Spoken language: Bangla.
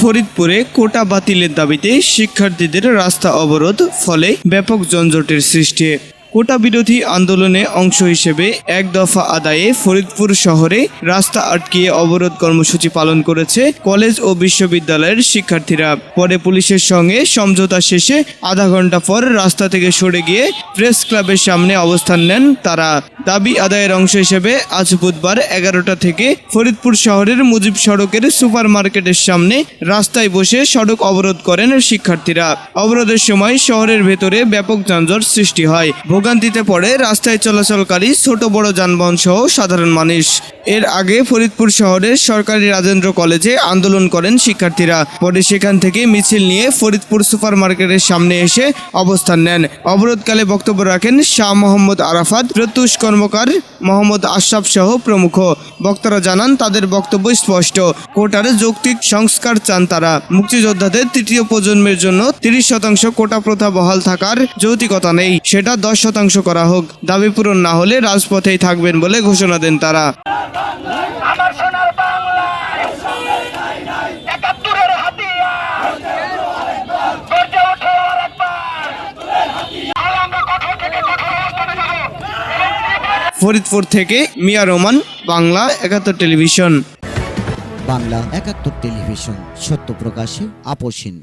ফরিদপুরে কোটা বাতিলের দাবিতে শিক্ষার্থীদের রাস্তা অবরোধ ফলে ব্যাপক যানজটের সৃষ্টি। কোটা বিরোধী আন্দোলনে অংশ হিসেবে এক দফা আদায়ে ফরিদপুর শহরে রাস্তা আটকিয়ে অবরোধ কর্মসূচি পালন করেছে কলেজ ও বিশ্ববিদ্যালয়ের শিক্ষার্থীরা। পরে পুলিশের সঙ্গে সমঝোতা শেষে আধা ঘণ্টা পর রাস্তা থেকে সরে গিয়ে প্রেস ক্লাবের সামনে অবস্থান নেন তারা। দাবি আদায়ের অংশ হিসেবে আজ বুধবার এগারোটা থেকে ফরিদপুর শহরের মুজিব সড়কের সুপার মার্কেটের সামনে রাস্তায় বসে সড়ক অবরোধ করেন শিক্ষার্থীরা। অবরোধের সময় শহরের ভেতরে ব্যাপক যানজট সৃষ্টি হয়। ভোগান্তিতে পড়ে রাস্তায় চলাচলকারী ছোট বড় যানবাহন সহ সাধারণ মানুষ। এর আগে ফরিদপুর শহরের সরকারি রাজেন্দ্র কলেজে আন্দোলন করেন শিক্ষার্থীরা। পরে সেখান থেকে মিছিল নিয়ে ফরিদপুর সুপার মার্কেটের সামনে এসে অবস্থান নেন। অবরোধকালে বক্তব্য রাখেন শাহ মোহাম্মদ আরাফাত, প্রত্যুষ কর্মকার মোহাম্মদ আশরাফ সহ প্রমুখ। বক্তারা জানান, তাদের বক্তব্য স্পষ্ট। কোটার যৌক্তিক সংস্কার চান তারা। মুক্তিযোদ্ধাদের তৃতীয় প্রজন্মের জন্য তিরিশ শতাংশ কোটা প্রথা বহাল থাকার যৌতিকতা নেই। সেটা দশ শতাংশ করা হোক দাবি পূরণ না হলে রাজপথেই থাকবেন বলে ঘোষণা দেন তারা। আমার সোনার বাংলা একাত্তরের হাতিয়ার। গর্জে ওঠে আর একবার। আর আমরা কঠোর থেকে কঠোর অবস্থানে যাব। ফরিদপুর থেকে মিয়া রোমান বাংলা একাত্তর টেলিভিশন। বাংলা একাত্তর টেলিভিশন সত্য প্রকাশে আপোষহীন